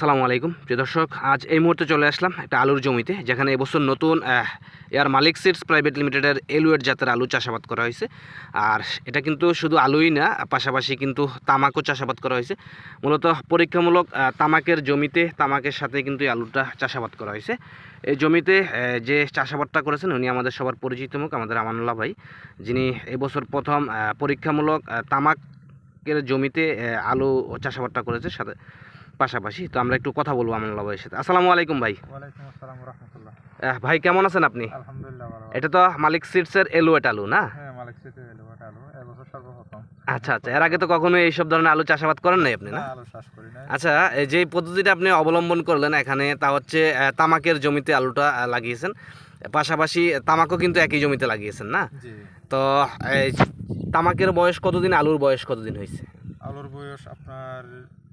সালামু আলাইকুম। প্রিয় দর্শক, আজ এই মুহূর্তে চলে আসলাম একটা আলুর জমিতে, যেখানে এবছর নতুন এয়ার মালিক সিডস প্রাইভেট লিমিটেডের এলুয়েট জাতের আলু চাষাবাদ করা হয়েছে। আর এটা কিন্তু শুধু আলুই না, পাশাপাশি কিন্তু তামাকও চাষাবাদ করা হয়েছে। মূলত পরীক্ষামূলক তামাকের জমিতে, তামাকের সাথে কিন্তু এই আলুটা চাষাবাদ করা হয়েছে। এই জমিতে যে চাষাবাদটা করেছেন, উনি আমাদের সবার পরিচিত মুখ, আমাদের আমানুল্লাহ ভাই। যিনি এবছর প্রথম পরীক্ষামূলক তামাকের জমিতে আলু চাষাবাদটা করেছে। সাথে পাশাপাশি তো আমরা একটু কথা বলব আমানুল্লাহ ভাইয়ের সাথে। আসসালামু আলাইকুম ভাই। ভাই কেমন আছেন আপনি? এটা তো মালিক সিডসের এলুয়েট আলু না? হ্যাঁ আচ্ছা আচ্ছা এর আগে তো কখনো এইসব ধরনের আলু চাষাবাদ করেন নাই আপনি না? আচ্ছা এই যে পদ্ধতিটা আপনি অবলম্বন করলেন এখানে তা হচ্ছে তামাকের জমিতে আলুটা লাগিয়েছেন। পাশাপাশি তামাকও কিন্তু একই জমিতে লাগিয়েছেন না? তো তামাকের বয়স কতদিন আলুর বয়স কতদিন হয়েছে? আলুর বয়স আপনার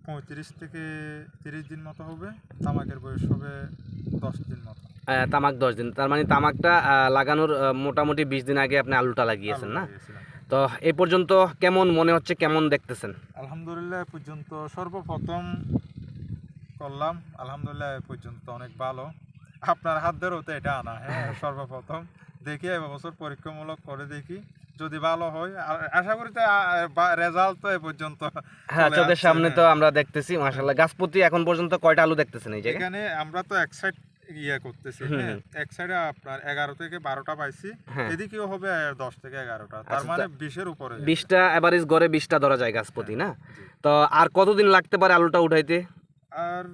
পঁয়ত্রিশ থেকে তিরিশ দিন মতো হবে তামাকের বয়স হবে দশ দিন মতো। তামাক দশ দিন তার মানে তামাকটা লাগানোর মোটামুটি বিশ দিন আগে আপনি আলুটা লাগিয়েছেন না? তো এই পর্যন্ত কেমন মনে হচ্ছে কেমন দেখতেছেন? আলহামদুলিল্লাহ পর্যন্ত সর্বপ্রথম করলাম। আলহামদুলিল্লাহ এ পর্যন্ত অনেক ভালো। আপনার হাত ধরেও তো এটা আনা হ্যাঁ সর্বপ্রথম। দেখি এবছর পরীক্ষামূলক করে দেখি। যদি ভালো হয় আর আশা করি তো রেজাল্ট তো এ পর্যন্ত হ্যাঁ চোখের সামনে তো হ্যাঁ। আমরা দেখতেছি মাশাল্লাহ গাছপতি এখন পর্যন্ত কয়টা আলু দেখতেছেন এই জায়গায়? এখানে আমরা তো এক সাইড ইয়ে করতেছি হ্যাঁ। এক সাইডে আপনার এগারো থেকে বারোটা পাইছি হ্যাঁ। এদিকেও হবে দশ থেকে এগারোটা তার আচ্ছা, মানে বিশের উপরে। বিশটা এভারেজ গড়ে বিশটা ধরা যায় গাছপতি না? তো আর কতদিন লাগতে পারে আলুটা উঠাইতে? আর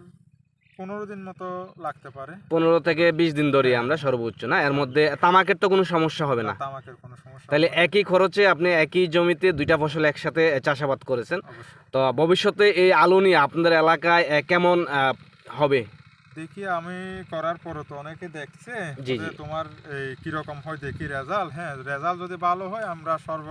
পনেরো দিন মতো লাগতে পারে। পনেরো থেকে বিশ দিন ধরি আমরা সর্বোচ্চ না? এর মধ্যে তামাকের তো কোনো সমস্যা হবে না। তামাকের কোনো সমস্যা তাহলে একই খরচে আপনি একই জমিতে দুইটা ফসল একসাথে চাষাবাদ করেছেন। তো ভবিষ্যতে এই আলু নিয়ে আপনাদের এলাকায় কেমন হবে? দেখি আমি করার পরে তো অনেকে দেখছে যে তোমার এই কীরকম হয় দেখি রেজাল্ট। হ্যাঁ রেজাল্ট যদি ভালো হয় আমরা সর্ব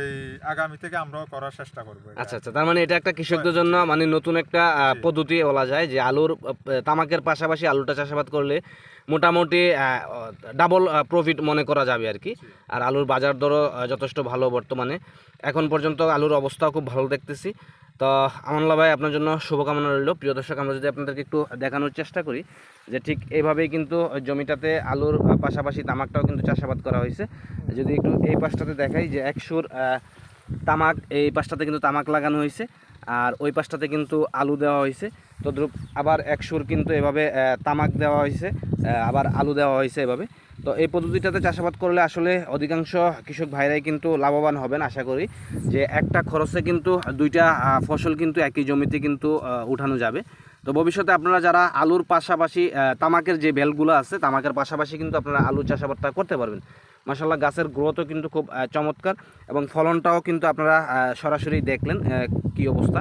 এই আগামী থেকে আমরাও করার চেষ্টা করব আচ্ছা আচ্ছা তার মানে এটা একটা কৃষকদের জন্য মানে নতুন একটা পদ্ধতি বলা যায় যে আলুর তামাকের পাশাপাশি আলুটা চাষাবাদ করলে মোটামুটি ডাবল প্রফিট মনে করা যাবে আর কি। আর আলুর বাজার দরও যথেষ্ট ভালো বর্তমানে। এখন পর্যন্ত আলুর অবস্থাও খুব ভালো দেখতেছি। তো আমানুল্লাহ ভাই, আপনার জন্য শুভকামনা রইল। প্রিয় দর্শক, আমরা যদি আপনাদেরকে একটু দেখানোর চেষ্টা করি যে ঠিক এইভাবেই কিন্তু জমিটাতে আলুর পাশাপাশি তামাকটাও কিন্তু চাষাবাদ করা হয়েছে। যদি একটু এই পাশটাতে দেখাই যে একশোর তামাক, এই পাশটাতে কিন্তু তামাক লাগানো হয়েছে। আর ওই পাশটাতে কিন্তু আলু দেওয়া হয়েছে। তদ্রুপ আবার একশোর কিন্তু এভাবে তামাক দেওয়া হয়েছে আবার আলু দেওয়া হয়েছে এভাবে। তো এই পদ্ধতিটাতে চাষাবাদ করলে আসলে অধিকাংশ কৃষক ভাইরাই কিন্তু লাভবান হবেন আশা করি, যে একটা খরচে কিন্তু দুইটা ফসল কিন্তু একই জমিতে কিন্তু উঠানো যাবে। তো ভবিষ্যতে আপনারা যারা আলুর পাশাপাশি তামাকের যে বেলগুলো আছে, তামাকের পাশাপাশি কিন্তু আপনারা আলু চাষাবাদটা করতে পারবেন। মাসাল্লাহ গাছের গ্রোথও কিন্তু খুব চমৎকার এবং ফলনটাও কিন্তু আপনারা সরাসরি দেখলেন কি অবস্থা।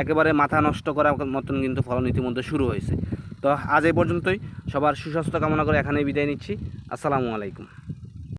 একেবারে মাথা নষ্ট করার মতন কিন্তু ফলন ইতিমধ্যে শুরু হয়েছে। তো আজ এই পর্যন্তই। সবার সুস্বাস্থ্য কামনা করে এখানেই বিদায় নিচ্ছি। আসসালামু আলাইকুম।